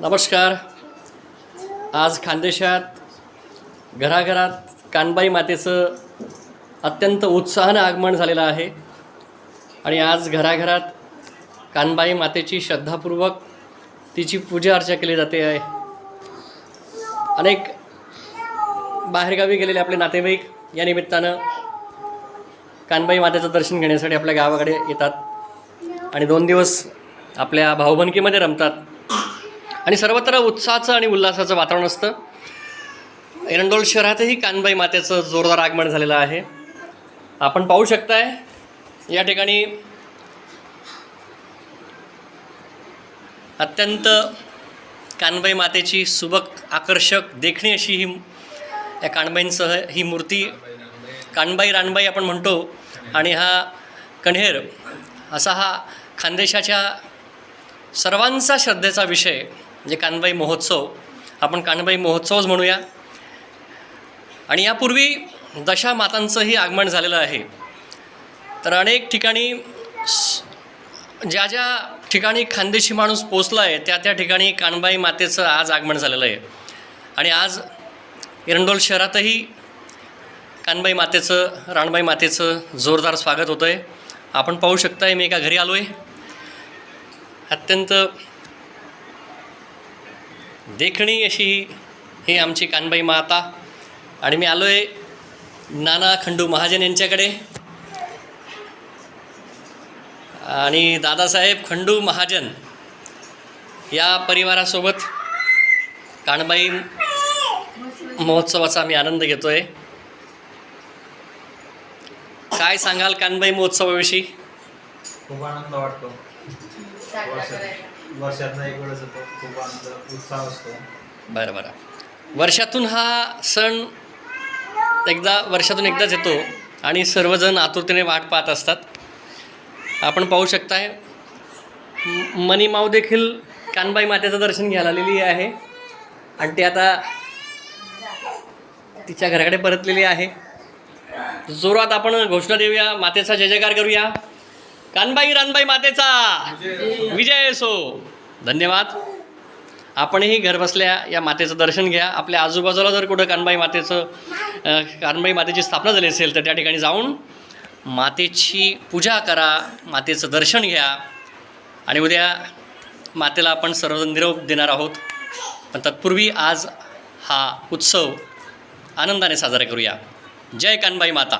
नमस्कार. आज खानदेशात घराघरात कानबाई मातेचं अत्यंत उत्साहानं आगमन झालेलं आहे. आणि आज घराघरात कानबाई मातेची श्रद्धापूर्वक तिची पूजा अर्चा केली जाते. आहे अनेक बाहेरगावी गेलेले आपले नातेवाईक या निमित्तानं कानबाई मातेचं दर्शन घेण्यासाठी आपल्या गावाकडे येतात. आणि दोन दिवस आपल्या भाऊबंदकीमध्ये रमतात. आणि सर्वत्र उत्साहाचं आणि उल्हासाचं वातावरण असतं. एरंडोल शहरातही कानबाई मातेचं जोरदार आगमन झालेलं आहे. आपण पाहू शकताय या ठिकाणी अत्यंत कानबाई मातेची सुबक आकर्षक देखणी अशी ही या कानबाईंसह ही मूर्ती कानबाई रानबाई आपण म्हणतो. आणि हा कण्हेर असा हा खानदेशाच्या सर्वांचा श्रद्धेचा विषय म्हणजे कानबाई महोत्सव. आपण कानबाई महोत्सवच म्हणूया. आणि यापूर्वी दशा मातांचंही आगमन झालेलं आहे. तर अनेक ठिकाणी ज्या ज्या ठिकाणी खानदेशी माणूस पोचला आहे त्या त्या ठिकाणी कानबाई मातेचं आज आगमन झालेलं आहे. आणि आज एरंडोल शहरातही कानबाई मातेचं राणबाई मातेचं जोरदार स्वागत होतं आहे आपण पाहू शकताय मी एका घरी आलो आहे अत्यंत देखणी अशी ही आमची कानबाई माता. आणि मी आलो आहे नाना खंडू महाजन यांच्याकडे. आणि दादासाहेब खंडू महाजन या परिवारासोबत कानबाई महोत्सवाचा मी आनंद घेतो आहे काय सांगाल कानबाई महोत्सवाविषयी? खूप आनंद वाटतो. वर्षातनं एक वेळेस येतो. खूप उत्साह असतो. बरं बरं. वर्षातून हा सण एकदा वर्षातून एकदाच येतो आणि सर्वजण आतुरतेने वाट पाहत असतात. आपण पाहू शकताय म- देखील कानबाई मातेचं दर्शन घ्यायला आलेली आहे. आणि ती आता तिच्या घराकडे परतलेली आहे. जोरात आपण घोषणा देऊया मातेचा जय जयकार करूया. कानबाई रानबाई मातेचा. विजय असो धन्यवाद. आपणही घरबसल्या या मातेचं दर्शन घ्या. आपल्या आजूबाजूला जर कुठं कानबाई मातेचं कानबाई मातेची स्थापना झाली असेल तर त्या ठिकाणी जाऊन मातेची पूजा करा मातेचं दर्शन घ्या. आणि उद्या मातेला आपण सर्वजण निरोप देणार आहोत. पण तत्पूर्वी आज हा उत्सव आनंदाने साजरा करूया. जय कानबाई माता.